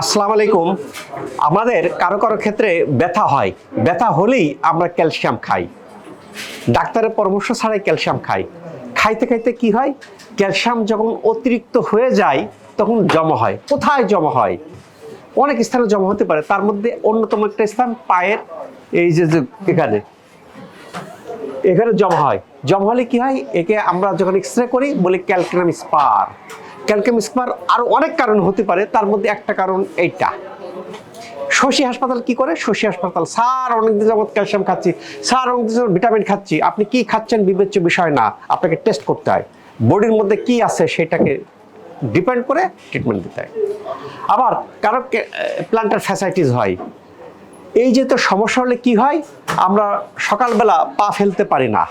আসসালামু আলাইকুম। আমাদের কারও কারও ক্ষেত্রে ব্যথা হয়। ব্যথা হলেই আমরা ক্যালসিয়াম খাই। ডাক্তারের পরামর্শ ছাড়াই ক্যালসিয়াম খাই। খাইতে খাইতে কি হয়? ক্যালসিয়াম যখন অতিরিক্ত হয়ে যায়, তখন জমা হয়। কোথায় জমা হয়? অনেক স্থানে জমা হতে পারে। তার মধ্যে অন্যতম একটা স্থান পায়ের, এই যে এখানে। এখানে জমা হয়। জমা হলে কি হয়? একে আমরা যখন এক্স রে করি, বলি ক্যালসিয়াম স্পার। ক্যালসিয়াম স্পার আরও অনেক কারণ হতে পারে, তার মধ্যে একটা কারণ এইটা। শশী হাসপাতাল কি করে? শশী হাসপাতাল, স্যার, অনেকদিন যাবত ক্যালসিয়াম খাচ্ছি। স্যার, অনেকদিন যাবত ভিটামিন খাচ্ছি। আপনি কি খাচ্ছেন বিবেচ্য বিষয় না, আপনাকে টেস্ট করতে হয়। বডির মধ্যে কি আছে সেটাকে ডিপেন্ড করে ট্রিটমেন্ট দিতে হয়। আবার কারও প্লান্টার ফ্যাসাইটিস হয়। এই যে তো সমস্যা হলে কি হয়? আমরা সকালবেলা পা ফেলতে পারি না।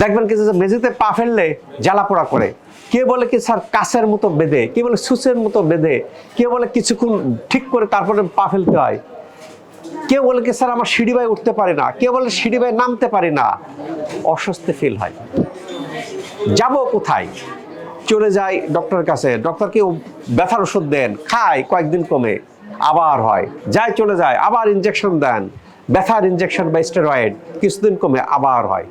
দেখবেন কি যে মেঝেতে পা ফেললে জ্বালা পোড়া করে। কে বলে কি, স্যার, কাছের মতো বেঁধে। কে বলে সুচের মতো বেঁধে। কে বলে, কিছুক্ষণ ঠিক করে তারপরে পা ফেলতে হয়। কেউ বলে কি, স্যার, আমার সিঁড়ি বাই উঠতে পারি না। কেউ বলে, সিঁড়ি বাই নামতে পারি না। অস্বস্তি ফিল হয়। যাব কোথায়? চলে যাই ডক্টরের কাছে। ডক্টর কেউ ব্যথার ওষুধ দেন, খায় কয়েকদিন কমে, আবার হয়। যায় চলে যায়, আবার ইনজেকশন দেন। ব্যথার ইনজেকশন বা স্টেরয়েড কিছুদিন কমে আবার হয়।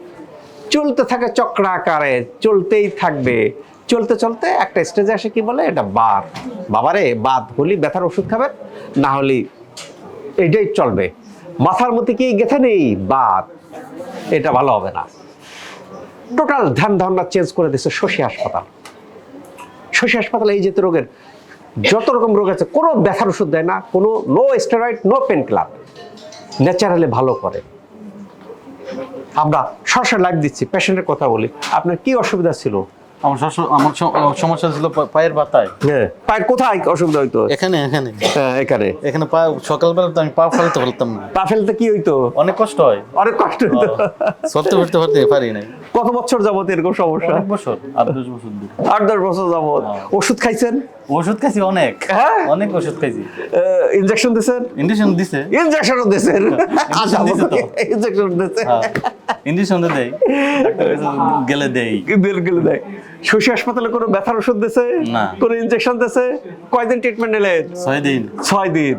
চলতে থাকে চক্রাকারে, চলতেই থাকবে। চলতে চলতে একটা স্টেজে আসে কি বলে? এটা বাদ। বাবারে, বাদ হলি ব্যথার ওষুধ খাবেন, না হলে এটাই চলবে। মাথার মধ্যে কি গেথে নেই? বাদ। এটা ভালো হবে না। টোটাল ধ্যান ধারণা চেঞ্জ করে দিচ্ছে শশী হাসপাতাল। শশী হাসপাতালে এই যেতে রোগের যত রকম রোগ আছে, কোনো ব্যথার ওষুধ দেয় না, কোনো no steroid no pain club naturally ভালো করে। আমরা সরাসরি লাইভ দিচ্ছি পেশেন্টের কথা বলি। আপনার কি অসুবিধা ছিল? আমার আমার সমস্যা ছিল পায়ের পাতায় হ্যাঁ। পায়ের কোথায় অসুবিধা হইতো? এখানে এখানে। হ্যাঁ, এখানে। এখানে পা সকালবেলা তো আমি পা ফেলতে পারতাম না। পা ফেলতে কি হইতো? অনেক কষ্ট হয়। অনেক কষ্ট হইতো। সত্যি পারতে পারি নাই। কত বছর যাবত এরকম সমস্যা? বছর আট দশ বছর। আট দশ বছর যাবত। ওষুধ খাইছেন? ওষুধ খাইছি অনেক। হ্যাঁ? অনেক ওষুধ খাইছি। ইনজেকশন দিছেন? ইনজেকশন দিছে। ইনজেকশনও দিছেন? ইনজেকশন দিছে তো। ইনজেকশন দেয় গেলে বের গেলে দেয়। শশী হাসপাতালে কোনো ব্যথার ওষুধ দিয়েছে না। কোনো ইনজেকশন দিয়েছে কয়দিন ট্রিটমেন্ট নিলেন ছয় দিন। ছয় দিন।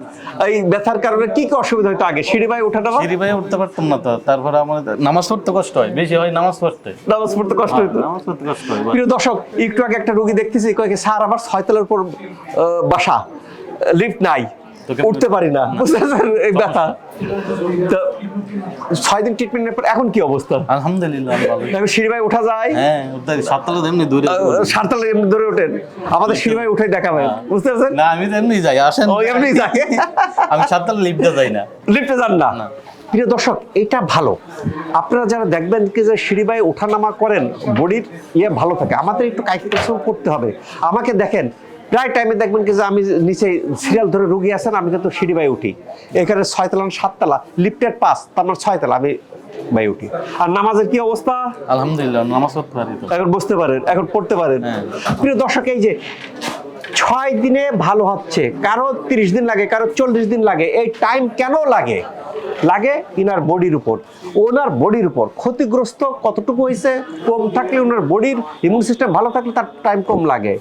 এই ব্যথার কারণে কি কি অসুবিধা হতো আগে? সিঁড়ি বাই ওঠা সিঁড়ি ভাই উঠতে পারতাম না তো। তারপরে আমার নামাজ পড়তে কষ্ট হয়। বেশি হয় নামাজ পড়তে। নামাজ পড়তে কষ্ট হতো নামাজ পড়তে কষ্ট হয় প্রিয় দর্শক একটু আগে একটা রোগী দেখতেছি কয়েক স্যার আমার ছয়তলার উপর বাসা লিফট নাই। উঠতে পারি না। বুঝতে এই ব্যথা তো ছয় দিন ট্রিটমেন্টের পর এখন কি অবস্থা? আলহামদুলিল্লাহ আমি সিঁড়ি ওঠা যায়। হ্যাঁ সাততলা এমনি দূরে সারতালে এমনি ধরে ওঠেন। আমাদের সিঁড়ি বাই উঠে দেখাবেন বুঝতে পারছেন? না আমি তো এমনি যাই আসেন। ও এমনি যায় আমি সাততলা লিফটে যাই না। লিফটে যান না। প্রিয় দর্শক এটা ভালো। আপনারা যারা দেখবেন কি যে সিঁড়ি বাই ওঠানামা করেন বডির ইয়ে ভালো থাকে। আমাদের একটু কায়িক পরিশ্রম করতে হবে। আমাকে দেখেন প্রায় টাইমে দেখবেন কি যে আমি নিচে সিরিয়াল ধরে রুগী আছেন আমি কিন্তু সিঁড়ি বাই উঠি। এখানে ছয়তলা সাততলা? লিফটের পাস তার মানে ছয়তলা আমি বাই উঠি। আর নামাজের কি অবস্থা? আলহামদুলিল্লাহ নামাজ পড়তে পারি এখন বুঝতে পারেন এখন পড়তে পারেন। হ্যাঁ। প্রিয় দর্শক এই যে ছয় দিনে ভালো হচ্ছে কারও তিরিশ দিন লাগে কারও চল্লিশ দিন লাগে এই টাইম কেন লাগে? লাগে ইনার বডির উপর। ওনার বডির উপর। ক্ষতিগ্রস্ত কতটুকু হয়েছে কম থাকলে ওনার বডির ইমিউন সিস্টেম ভালো থাকলে তার টাইম কম লাগে।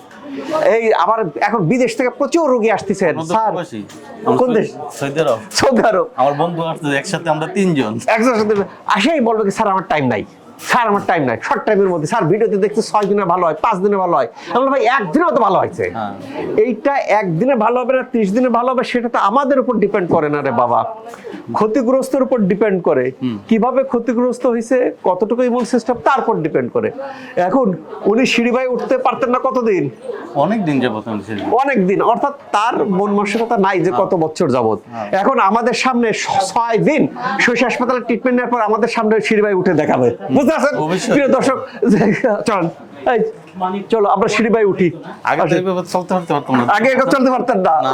এই আমার এখন বিদেশ থেকে প্রচুর রোগী আসতেছেন স্যার। কোন দেশ? সৌদি আরব। সৌদি আরব আমার বন্ধু আসছে একসাথে আমরা তিনজন। একসাথে সাথে আসেই বলবে কি স্যার আমার টাইম নাই। স্যার আমার টাইম নাই। শর্ট টাইমের মধ্যে। স্যার ভিডিওতে দেখছি ছয় দিনে ভালো হয় পাঁচ দিনে ভালো হয়। আমি বললাম, ভাই একদিনেও তো ভালো হয়েছে। হ্যাঁ। এইটা একদিনে ভালো হবে না ত্রিশ দিনে ভালো হবে সেটা তো আমাদের উপর ডিপেন্ড করে না রে বাবা। ক্ষতিগ্রস্তের উপর ডিপেন্ড করে। কীভাবে ক্ষতিগ্রস্ত হয়েছে কতটুকু ইমিউন সিস্টেম তার উপর ডিপেন্ড করে। এখন উনি সিঁড়ি বাই উঠতে পারতেন না কতদিন? অনেক দিন যাবত অনেক দিন। অর্থাৎ তার মন মানসিকতা নাই যে কত বছর যাবত। এখন আমাদের সামনে ছয় দিন শশী হাসপাতালে ট্রিটমেন্ট নেওয়ার পর আমাদের সামনে সিঁড়িবাই উঠে দেখাবে। বুঝতে পারছেন প্রিয় দর্শক চল। চলো আমরা সিঁড়িবাই উঠি। আগে চলতে পারতাম না। আগে চলতে পারতেন না। না।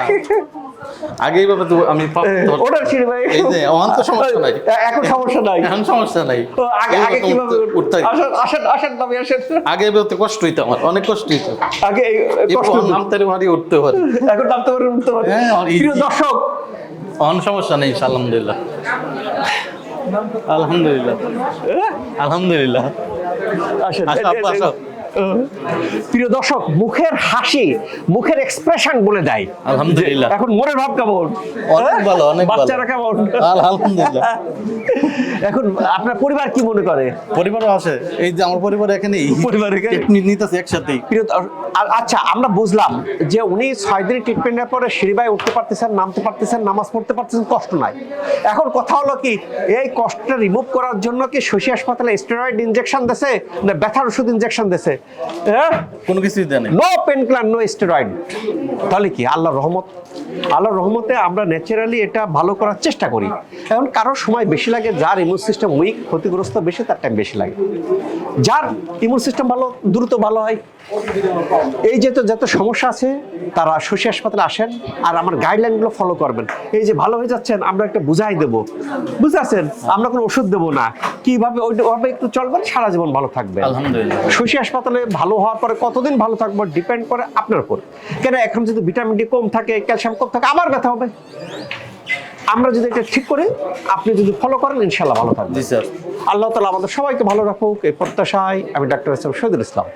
আগে তো আমি পা ফেলতে পারতাম না। ওটার সিঁড়িবাই এই যে, আমার তো সমস্যা নাই। এখন সমস্যা নাই। এখন সমস্যা নাই। আগে আগে এইভাবে কীভাবে উঠতে- উঠতে আসেন আসেন আসেন নামে আসেন। আগে কষ্ট হইতো আমার অনেক কষ্ট হইতো। আগে কষ্ট নামতে উঠতে পারি। এখন নামতে উঠতে প্রিয় দর্শক অন সমস্যা নেই আলহামদুলিল্লাহ। আলহামদুলিল্লাহ? আলহামদুলিল্লাহ আসেন আসো, আসো। প্রিয় দর্শক মুখের হাসি মুখের এক্সপ্রেশন বলে দেয়। আলহামদুলিল্লাহ। এখন মনের ভাব কেমন? অনেক ভালো, অনেক ভালো। বাচ্চারা কেমন? আলহামদুলিল্লাহ। এখন আপনার পরিবার কি মনে করে? পরিবারও আসে এই যে আমার পরিবার এখানেই। পরিবার এখানে? ট্রিটমেন্ট নিতেছে একসাথেই। প্রিয় আচ্ছা আমরা বুঝলাম যে উনি ছয় দিন ট্রিটমেন্টের পরে সিঁড়িবাই উঠতে পারতেছেন নামতে পারতেছেন নামাজ পড়তে পারতেছেন কষ্ট নাই। এখন কথা হলো কি এই কষ্টটা রিমুভ করার জন্য কি শশী হাসপাতালে স্টেরয়েড ইনজেকশন দিছে না ব্যথার ওষুধ ইনজেকশন দিছে? হ্যাঁ? কোনো কিছুই দেয়। No pain killer no steroid তাহলে কি? আল্লাহর রহমত। আল্লাহর রহমতে আমরা ন্যাচারালি এটা ভালো করার চেষ্টা করি। এখন কারোর সময় বেশি লাগে যার ইমিউন সিস্টেম উইক ক্ষতিগ্রস্ত বেশি তার টাইম বেশি লাগে। যার ইমিউন সিস্টেম ভালো দ্রুত ভালো হয়। এই যে তো যত সমস্যা আছে তারা শশী হাসপাতালে আসেন আর আমার গাইডলাইনগুলো ফলো করবেন। এই যে ভালো হয়ে যাচ্ছেন আমরা একটা বুঝাই দেবো। বুঝতে পারছেন আমরা কোনো ওষুধ দেবো না। কীভাবে ওইভাবে একটু চলবেন সারা জীবন ভালো থাকবে আলহামদুলিল্লাহ। শশী হাসপাতালে ভালো হওয়ার পরে কতদিন ভালো থাকব ডিপেন্ড করে আপনার উপর। কেন এখন যদি ভিটামিন ডি কম থাকে ক্যালসিয়াম কম থাকে আবার ব্যথা হবে। আমরা যদি এটা ঠিক করি আপনি যদি ফলো করেন ইনশাল্লাহ ভালো থাকবেন। জি স্যার। আল্লাহ তালা আমাদের সবাইকে ভালো রাখুক এই প্রত্যাশায় আমি ডাক্তার ইসলাম শহীদুল ইসলাম।